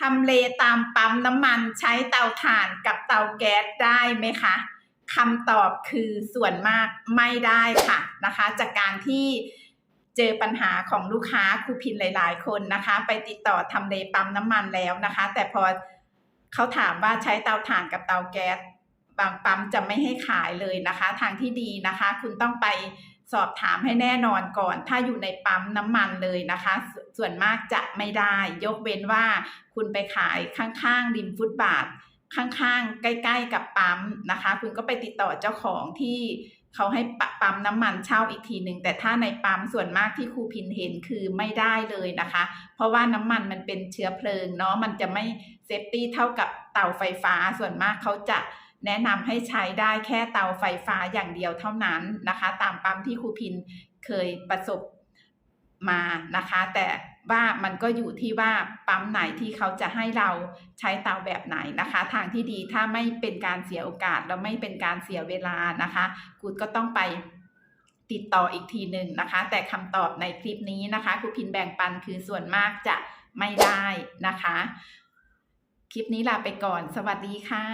ทำเลตามปั๊มน้ำมันใช้เตาถ่านกับเตาแก๊สได้ไหมคะคำตอบคือส่วนมากไม่ได้ค่ะนะคะ จากการที่เจอปัญหาของลูกค้าครูพินหลาย ๆ คนนะคะ ไปติดต่อทำเลปั๊มน้ำมันแล้วนะคะ แต่พอเขาถามว่าใช้เตาถ่านกับเตาแก๊สบางปั๊มจะไม่ให้ขายเลยนะคะ ทางที่ดีนะคะ คุณต้องไป สอบถามให้แน่นอนก่อน ถ้าอยู่ในปั๊มน้ำมันเลยนะคะ ส่วนมากจะไม่ได้ ยกเว้นว่าคุณไปขายข้างๆริมฟุตบาท ข้างๆ ใกล้ ๆ กับปั๊มนะคะ คุณก็ไปติดต่อเจ้าของที่เขาให้ปะปั๊มน้ำมันเช่าอีกทีหนึ่งแต่ถ้าในปั๊มส่วนมากที่ครูพินเห็นคือไม่ได้เลยนะคะ เพราะว่าน้ำมันมันเป็นเชื้อเพลิงเนาะมันจะไม่เซฟตี้เท่ากับเตาไฟฟ้าส่วนมากเขาจะ แนะนำให้ใช้ได้แค่เตาไฟฟ้าอย่างเดียวเท่านั้นนะคะ ตามปั๊มที่ครูพินเคยประสบมานะคะ แต่ว่ามันก็อยู่ที่ว่าปั๊มไหนที่เขาจะให้เราใช้เตาแบบไหนนะคะ ทางที่ดีถ้าไม่เป็นการเสียโอกาสแล้วไม่เป็นการเสียเวลานะคะคุณก็ต้องไปติดต่ออีกทีหนึ่งนะคะ แต่คำตอบในคลิปนี้นะคะครูพินแบ่งปันคือส่วนมากจะไม่ได้นะคะ คลิปนี้ลาไปก่อน สวัสดีค่ะ